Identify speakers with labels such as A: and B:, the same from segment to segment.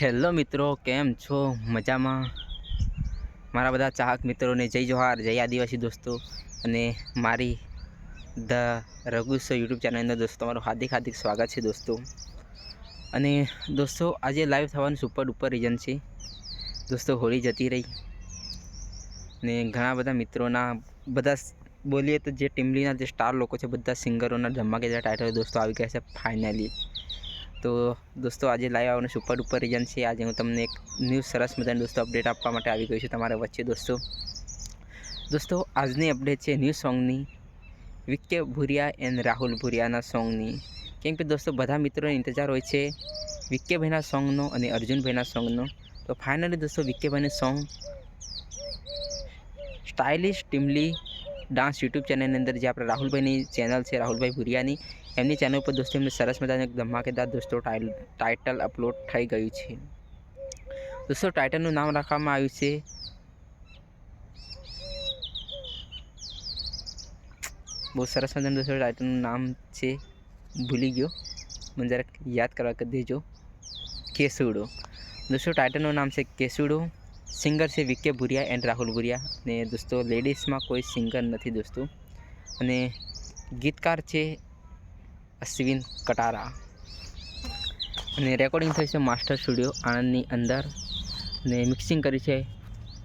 A: Hello મિત્રો, કેમ છો? મજામાં? મારા બધા ચાહક મિત્રોને જય જોહાર, જય આદિવાસી દોસ્તો. અને મારી ધ રઘુસો યુટ્યુબ ચેનલની દોસ્તો, તમારું હાર્દિક હાર્દિક સ્વાગત છે દોસ્તો. અને દોસ્તો, આજે લાઈવ થવાનું સુપર ડુપર રીઝન છે. દોસ્તો, હોળી જતી રહી. ને ઘણા બધા મિત્રોના, બધા બોલીએ તો જે ટીમલીના જે સ્ટાર લોકો છે, બધા સિંગરોના ધમાકેદાર ટાઇટલ દોસ્તો, આવી ગયા છે ફાઇનલી તો દોસ્તો, આજે લાઈવ આવવાનું સુપર ડુપર રીઝન છે. આજે હું તમને એક ન્યૂઝ સરસ મજાની દોસ્તો અપડેટ આપવા માટે આવી ગઈ છું તમારા વચ્ચે દોસ્તો. દોસ્તો, આજની અપડેટ છે ન્યૂ સોંગની વિકે ભુરિયા એન્ડ રાહુલ ભુરિયાના સોંગની કેમ કે દોસ્તો, બધા મિત્રોને ઇંતજાર હોય છે વિકેભાઈના સોંગનો અને અર્જુનભાઈના સોંગનો તો ફાઇનલી દોસ્તો વિકેભાઈનું song stylish Timli dance YouTube ચેનલની અંદર જે આપણે રાહુલભાઈની ચેનલ છે, રાહુલભાઈ ભુરિયાની, એમની ચેનલ ઉપર દોસ્તો એમને સરસ મજાનું ધમાકેદાર દોસ્તો ટાઇટલ અપલોડ થઈ ગયું છે. દોસ્તો ટાઇટલનું નામ રાખવામાં આવ્યું છે. બહુ સરસ મજાનું દોસ્તો ટાઇટલનું નામ છે. ભૂલી ગયો. મને જરાક યાદ કરવા દેજો. કેસુડો. દોસ્તો ટાઇટલનું નામ છે કેસુડો. સિંગર છે વિકે ભુરિયા એન્ડ રાહુલ ભુરિયા. અને દોસ્તો, લેડીઝમાં કોઈ સિંગર નથી દોસ્તો. અને ગીતકાર છે અશ્વિન કટારા. અને રેકોર્ડિંગ થઈ છે માસ્ટર સ્ટુડિયો આણંદની અંદર. અને મિક્સિંગ કરી છે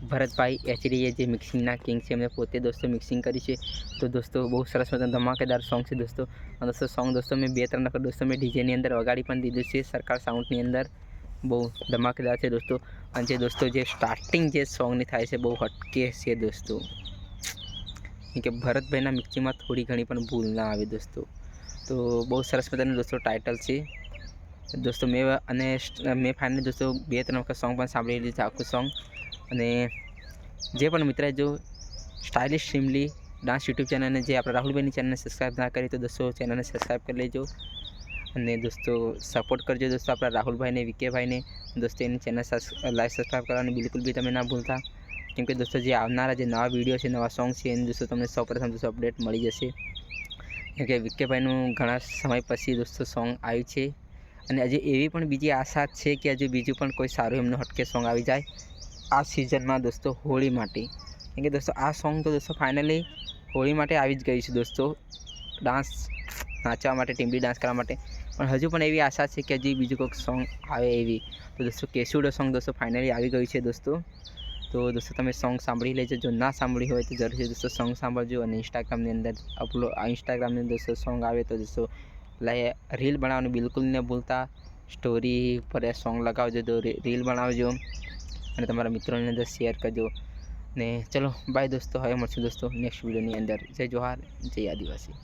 A: ભરતભાઈ એચડીએ જે મિક્સિંગના કિંગ છે, એમને પોતે દોસ્તો મિક્સિંગ કરી છે. તો દોસ્તો, બહુ સરસ મજાનું ધમાકેદાર સોંગ છે દોસ્તો. દોસ્તો સોંગ દોસ્તો મેં બે ત્રણ નકર દોસ્તો મેં ડીજેની અંદર વગાડી પણ દીધું છે સરકાર સાઉન્ડની અંદર. બહુ ધમાકેદાર છે દોસ્તો. અને જે દોસ્તો જે સ્ટાર્ટિંગ જે સોંગની થાય છે, બહુ હટકે છે દોસ્તો. કે ભરતભાઈના મિક્સિંગમાં થોડી ઘણી પણ ભૂલ ના આવે દોસ્તો. તો બહુ સરસ મજાનું દોસ્તો ટાઇટલ છે. દોસ્તો મેં અને મેં ફાઇનલી દોસ્તો બે ત્રણ વખત સોંગ પણ સાંભળી લીધું છે, આખું સોંગ અને જે પણ મિત્ર જો સ્ટાઇલિશ સિમલી ડાન્સ યુટ્યુબ ચેનલને જે આપણે રાહુલભાઈની ચેનલને સબસ્ક્રાઈબ ના કરી તો દોસ્તો ચેનલને સબસ્ક્રાઈબ કરી લેજો. અને દોસ્તો સપોર્ટ કરજો દોસ્તો આપણા રાહુલભાઈને, વિકેભાઈને. દોસ્તો, એની ચેનલ લાઈક સબસ્ક્રાઈબ કરવાની બિલકુલ બી તમે ના ભૂલતા. કેમ કે દોસ્તો, જે આવનારા જે નવા વીડિયો છે, નવા સોંગ છે, એની દોસ્તો તમને સૌપ્રથમ દોસ્તો અપડેટ મળી જશે. કેમ કે વિકેભાઈનું ઘણા સમય પછી દોસ્તો સોંગ આવ્યું છે. અને હજી એવી પણ બીજી આશા છે કે હજુ બીજું પણ કોઈ સારું એમનું હટકે સોંગ આવી જાય આ સિઝનમાં દોસ્તો હોળી માટે. કેમ કે દોસ્તો, આ સોંગ તો દોસ્તો ફાઇનલી હોળી માટે આવી જ ગઈ છે દોસ્તો. ડાન્સ નાચવા માટે ટીમડી ડાન્સ કરવા માટે. પણ હજુ પણ એવી આશા છે કે હજી બીજું કોઈક સોંગ આવે એવી. તો દોસ્તો, કેસુડો સોંગ દોસ્તો ફાઇનલી આવી ગયું છે દોસ્તો. તો દોસ્તો, તમે સોંગ સાંભળી લેજો. જો ના સાંભળી હોય તો જરૂરથી દોસ્તો સોંગ સાંભળજો અને ઇન્સ્ટાગ્રામની અંદર અપલોડ ઇન્સ્ટાગ્રામની દોસ્તો સોંગ આવે તો દોસ્તો લાઈ રીલ બનાવવાનું બિલકુલ ન ભૂલતા. સ્ટોરી પર સોંગ લગાવજો, તો રીલ બનાવજો. અને તમારા મિત્રોની અંદર શેર કરજો. ને ચલો બાય દોસ્તો. હવે મળશું દોસ્તો નેક્સ્ટ વિડીયોની અંદર. જય જોહાર, જય આદિવાસી.